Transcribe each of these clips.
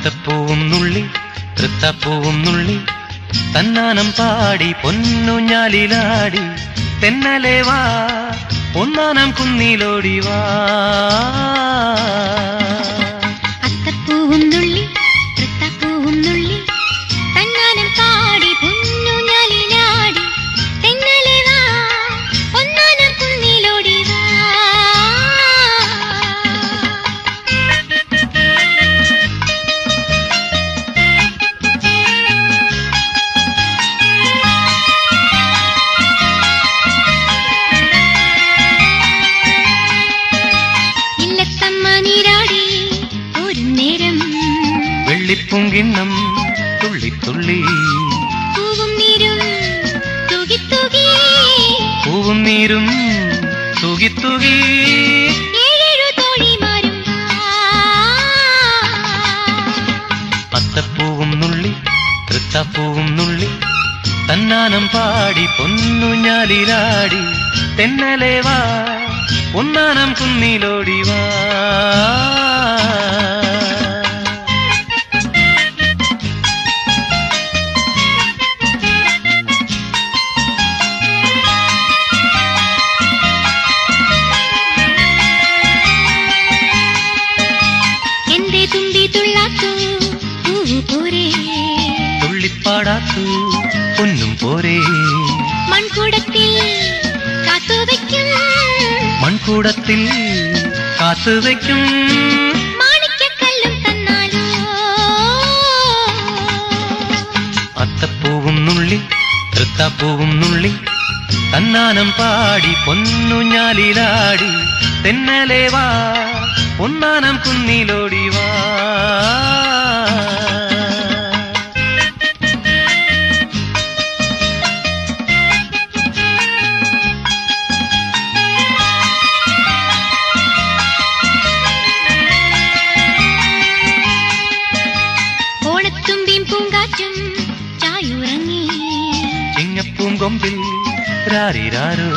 അത്തപ്പൂവും നുള്ളി തൃത്തപ്പൂവും നുള്ളി. തന്നാനം പാടി പൊന്നുഞ്ഞാലിലാടി തെന്നലെ വാ ഒന്നാനം കുന്നിലോടി വാ. വെള്ളിപ്പൂങ്കിണ്ണം തുള്ളിത്തുള്ളി തുള്ളി പൂവും നീരും തുകിത്തുകി പത്തപ്പൂവും നുള്ളി തൃത്തപ്പൂവും നുള്ളി. തന്നാനം പാടി പൊന്നുഞ്ഞാലിലാടി തെന്നലെ വാ ഒന്നാനം കുന്നിലോടി വാ. തുള്ളിപ്പാടാത്തു ഒന്നും പോരേ. മൺകൂടത്തിൽ കാത്തുവയ്ക്കും മൺകൂടത്തിൽ തന്നാലോ? അത്തപ്പൂവും നുള്ളി തൃത്താപ്പൂവും നുള്ളി തന്നാനം പാടി പൊന്നുഞ്ഞാലിലാടി തെന്നലെ വാ ഒന്നാനം കുന്നിലോടി വാ. പൂങ്കാറ്റും ചായുറങ്ങി. ചിങ്ങപ്പൂം കൊമ്പിൽ രാരിരാരോ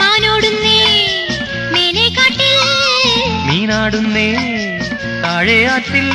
മാനോടുന്നേ മേലെ കാട്ടിൽ. മീനാടുന്നേ താഴെയാറ്റിൽ